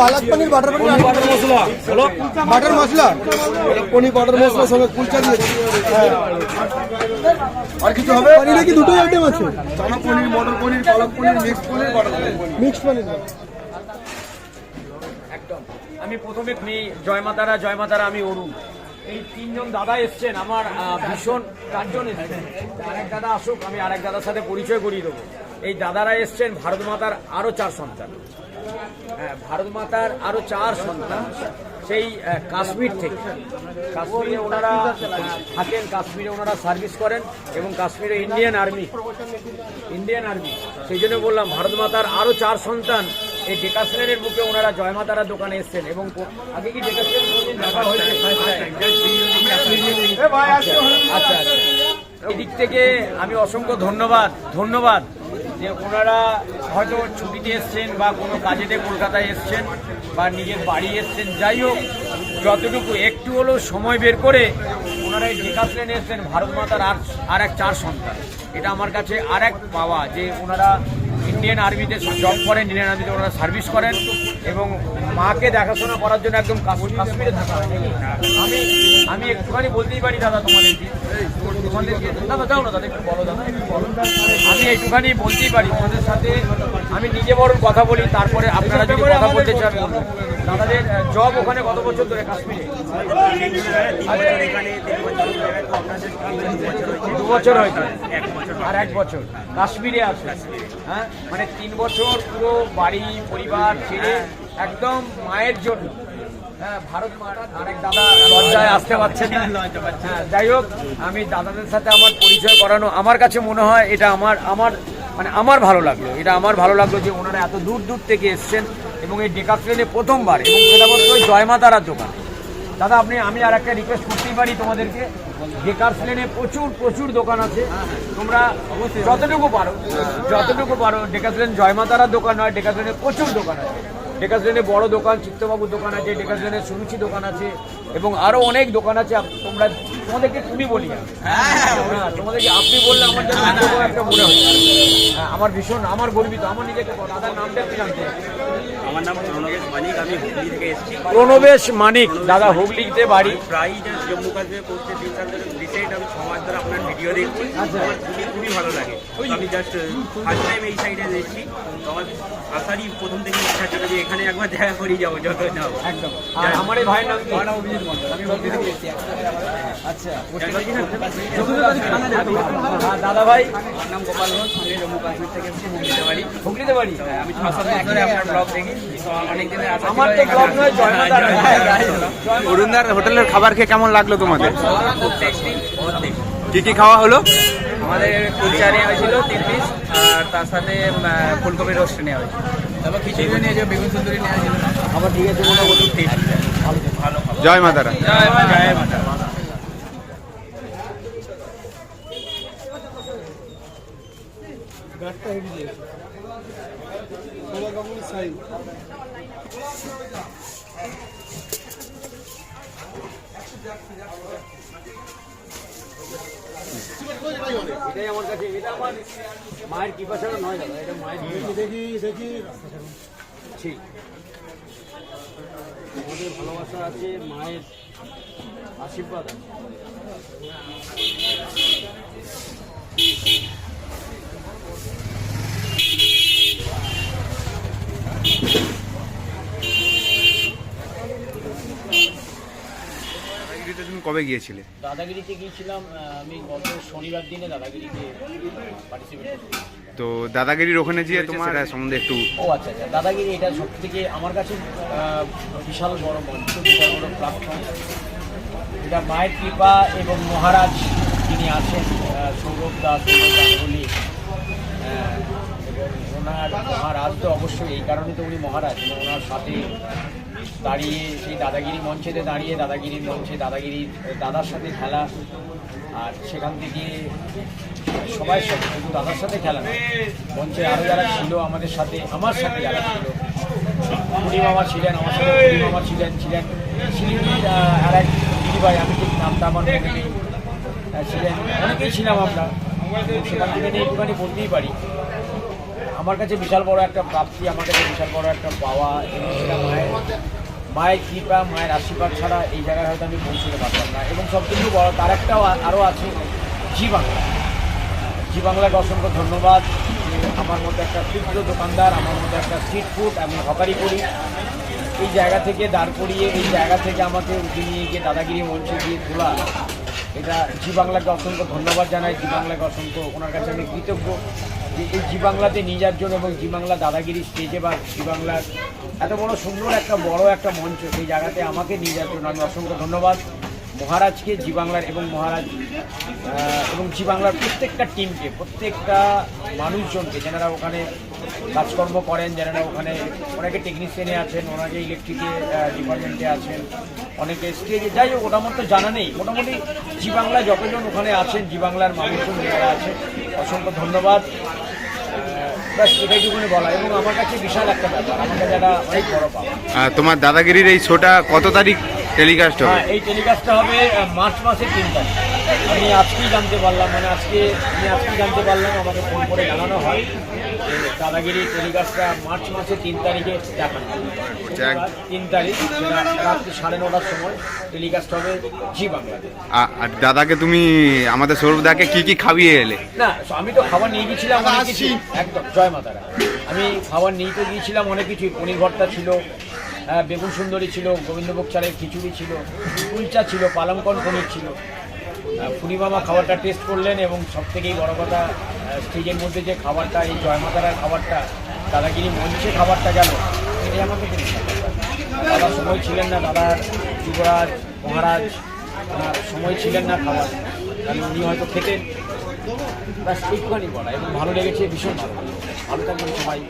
Palak paneer butter paneer butter masala. Butter masala? Paneer butter masala সঙ্গে কুলচা দিয়েছি আর কিছু হবে? পনিরে কি দুটোই আইটেম আছে। চানা paneer matar paneer palak paneer mix paneer butter mix paneer. একদম। আমি প্রথমে আমি জয় মাতারা জয় মাতারা আমি অরুণ এই তিনজন দাদা এসছেন আমার ভীষণ চারজন এসছেন। আরেক দাদা আসুক আমি আরেক দাদার সাথে পরিচয় করিয়ে দেবো। এই দাদারা এসছেন ভারত মাতার আরও চার সন্তান। হ্যাঁ ভারত মাতার আরও চার সন্তান সেই কাশ্মীর থেকে। কাশ্মীরে ওনারা থাকেন কাশ্মীরে ওনারা সার্ভিস করেন এবং কাশ্মীরে ইন্ডিয়ান আর্মি ইন্ডিয়ান আর্মি। সেই জন্য বললাম ভারত মাতার আরও চার সন্তান এই ডেকাসলেনের বুকে ওনারা জয় মাতারা দোকানে এসছেন এবং আগে কি ডেকাসলেন দেখা হয়েছে? আচ্ছা আচ্ছা আচ্ছা। এদিক থেকে আমি অসংখ্য ধন্যবাদ ধন্যবাদ। যে ওনারা হয়তো ছুটিতে এসছেন বা কোনো কাজেতে কলকাতায় এসছেন বা নিজের বাড়ি এসছেন, যাই হোক, যতটুকু একটু হলেও সময় বের করে ওনারা এই ডেকাসলেনে এসছেন, ভারত মাতার আর আর এক চার সন্তান। এটা আমার কাছে আর এক পাওয়া যে ওনারা ইন্ডিয়ান আর্মিতে জব করেন, ইন্ডিয়ান আর্মিতে ওনারা সার্ভিস করেন এবং মাকে দেখাশোনা করার জন্য একদম কাশ্মীর- থাকা আমি আমি একটুখানি বলতেই পারি দাদা তোমাদেরকে। দাদা দাও না দাদা, একটু বলো দাদা। আমি একটুখানি বলতেই পারি তোমাদের সাথে। আমি নিজে বরং কথা বলি, তারপরে আপনারা যদি কথা বলতে চান। দাদাদের জব ওখানে কত বছর ধরে কাশ্মীরে? দু বছর হয়েছে আর এক বছর। কাশ্মীরে আছে। হ্যাঁ? মানে তিন বছর পুরো বাড়ি পরিবার ছেড়ে একদম মায়ের জন্য। হ্যাঁ ভারত মাতা আরেক দাদা লজ্জায় আসতে না। হ্যাঁ, যাই হোক আমি দাদাদের সাথে আমার পরিচয় করানো আমার কাছে মনে হয় এটা আমার আমার মানে আমার ভালো লাগল। এটা আমার ভালো লাগল যে ওনারা এত দূর দূর থেকে এসছেন এবং এই ডেকাফ্রেনে প্রথমবার এবং সেটা বলতে ওই জয়মাতারার দোকান। দাদা, আপনি, আমি আর একটা রিকোয়েস্ট করতেই পারি তোমাদেরকে। বেকার লেনে প্রচুর প্রচুর দোকান আছে। তোমরা যতটুকু পারো যতটুকু পারো ডেকাসলেন জয়মাতারার দোকান নয় ডেকাসলেনে প্রচুর দোকান আছে। ডেকাসলেনে বড় দোকান, চিত্তবাবুর দোকান আছে ডেকাসলেনে সুরুচি দোকান আছে, এবং আরও অনেক দোকান আছে। তোমরা, তোমাদেরকে তুমি বলি। হ্যাঁ তোমাদেরকে আপনি বললে আমার জন্য একটা মনে হয় হ্যাঁ আমার ভীষণ, আমার গর্বিত, আমার নিজেকে দাদার নামটা একটু জানতে। আমার নাম প্রণবেশ মানিক আমি হুগলি থেকে এসেছি। প্রণবেশ মানিক দাদা হুগলিতে বাড়ি। প্রায় যে জম্মু কাশ্মীর পৌঁছে তিন চার ধরে রিসেন্ট আমি সমাজ ধরে আপনার ভিডিও দেখছি। আমার খুবই খুবই ভালো লাগে। আমি জাস্ট ফার্স্ট টাইম এই সাইডে এসেছি। আমার আসারই প্রথম থেকে ইচ্ছা ছিল যে এখানে একবার দেখা করেই যাব যত যাব একদম। আর আমার ভাইয়ের নাম কি? অভিজিৎ মন্ডল আমি হুগলি থেকে এসেছি। আচ্ছা দাদা ভাই আমার নাম গোপাল ঘোষ আমি জম্মু কাশ্মীর থেকে এসেছি হুগলিতে বাড়ি। হুগলিতে বাড়ি? আমি ছ সাত বছর আপনার ব্লগ দেখি তো অনেক দিনের আশা আমার তো ব্লগ নয় জয়মাতা অরুণদার হোটেলের খাবার খেয়ে কেমন লাগল তোমাদের? খুব টেস্টি কি কি খাওয়া হলো? আমাদের কুলচা নেওয়া হয়েছিল তিন পিস আর তার সাথে ফুলকপি রোস্ট নেওয়া হয়েছিল। তারপর খিচুড়ি নিয়ে বেগুন সুন্দরী নেওয়া হয়েছিল আমার ঠিক আছে ভালো জয় মাতারা জয় মাতা এটাই আমার কাছে এটা আমার মায়ের কৃপা ছাড়া নয় দাদা এটা মায়ের। দেখি দেখি ঠিক আমাদের ভালোবাসা আছে মায়ের আশীর্বাদ আছে কবে গিয়েছিলে? দাদাগিরিতে গিয়েছিলাম আমি গত শনিবার দিনে দাদাগিরিতে পার্টিসিপেট তো দাদাগিরির ওখানে গিয়ে তোমার সম্বন্ধে একটু ও আচ্ছা আচ্ছা। দাদাগিরি এটা সব থেকে আমার কাছে বিশাল বড় মঞ্চ বিশাল বড় প্ল্যাটফর্ম এটা মায়ের কৃপা এবং মহারাজ যিনি আছেন সৌরভ দাস গাঙ্গুলি এবং ওনার মহারাজ তো অবশ্যই এই কারণে তো উনি মহারাজ ওনার সাথে দাঁড়িয়ে সেই দাদাগিরি মঞ্চেতে দাঁড়িয়ে, দাদাগিরির মঞ্চে দাদাগিরির দাদার সাথে খেলা। আর সেখান থেকে সবাই সাথে শুধু দাদার সাথে খেলা না, মঞ্চে আরও যারা ছিল আমাদের সাথে, আমার সাথে যারা ছিল। মামা ছিলেন, আমার সাথে মামা ছিলেন ছিলেন শিলিগুড়ির আর এক দিদিভাই, আমি ঠিক নামটা আমার ছিলেন, অনেকেই ছিলাম আমরা। সেখান থেকে নিয়ে একটুখানি বলতেই পারি। আমার কাছে বিশাল বড় একটা প্রাপ্তি, আমার কাছে বিশাল বড় একটা পাওয়া। এবং মায়ের মায়ের কৃপা, মায়ের আশীর্বাদ ছাড়া এই জায়গায় হয়তো আমি পৌঁছতে পারতাম না। এবং সব কিছু বড়, তার একটাও আরও আছে, জি বাংলা। জি বাংলাকে অসংখ্য ধন্যবাদ। আমার মতো একটা ক্ষুদ্র দোকানদার, আমার মতো একটা স্ট্রিট ফুড আমি হকারি করি। এই জায়গা থেকে দাঁড় করিয়ে, এই জায়গা থেকে আমাকে উঠে নিয়ে গিয়ে দাদাগিরি মঞ্চে দিয়ে তোলা। এটা জি বাংলাকে অসংখ্য ধন্যবাদ জানাই, জি বাংলাকে অসংখ্য ওনার কাছে আমি কৃতজ্ঞ যে এই জি বাংলাতে নিয়ে যাওয়ার জন্য এবং জি বাংলা দাদাগিরি স্টেজে বা জি বাংলার এত বড় সুন্দর একটা, বড় একটা মঞ্চ সেই জায়গাতে আমাকে নিয়ে যাওয়ার জন্য আমি অসংখ্য ধন্যবাদ। মহারাজকে, জি বাংলার এবং মহারাজ এবং জি বাংলার প্রত্যেকটা টিমকে প্রত্যেকটা মানুষজনকে যারা ওখানে কাজকর্ম করেন যারা ওখানে অনেকে টেকনিশিয়ানে আছেন ওনাকে ইলেকট্রিকের ডিপার্টমেন্টে আছেন, অনেকে স্টেজে যাই হোক ওটা আমার তো জানা নেই। মোটামুটি জি বাংলা যতজন ওখানে আছেন, জি বাংলার মানুষজন যারা আছেন, অসংখ্য ধন্যবাদ। ব্যাস বলা। এবং আমার কাছে বিশাল একটা অনেক বড় তোমার দাদাগিরির এই শোটা কত তারিখ? টেলিকাস্ট হবে। হ্যাঁ এই টেলিকাস্টটা হবে মার্চ মাসের তিন তারিখ। আমি আজকেই জানতে পারলাম মানে আজকে আমি আজকেই জানতে পারলাম আমাকে ফোন করে জানানো হয় দাদাগিরি টেলিকাস্টটা মার্চ মাসের তিন তারিখে দেখানো হবে। তিন তারিখ রাত্রি সাড়ে নটার সময় টেলিকাস্ট হবে জি বাংলাতে আর দাদাকে তুমি আমাদের সৌরভদাকে কি কি খাবিয়ে এলে? না আমি তো খাবার নিয়ে গিয়েছিলাম অনেক কিছু। একদম জয় মাতারা। আমি খাবার নিয়ে তো গিয়েছিলাম অনেক কিছু পনির ভর্তা ছিল বেগুন সুন্দরী ছিল, গোবিন্দভোগ চালের খিচুড়ি ছিল, কুলচা ছিল পালংকন পনির ছিল। পূর্ণিমামা খাবারটা টেস্ট করলেন এবং সব থেকেই বড় কথা স্টেজের মধ্যে যে খাবারটা, এই জয় মাতারার খাবারটা, দাদাগিরি মঞ্চে খাবারটা গেল, এটাই আমাকে ভালো সময় ছিলেন না দাদার যুবরাজ মহারাজ সময় ছিলেন না খাবার। কারণ উনি হয়তো খেতেন। ব্যাস, একটুখানি বলা, এবং ভালো লেগেছে, ভীষণ ভালো। ভালো থাকবেন সবাই।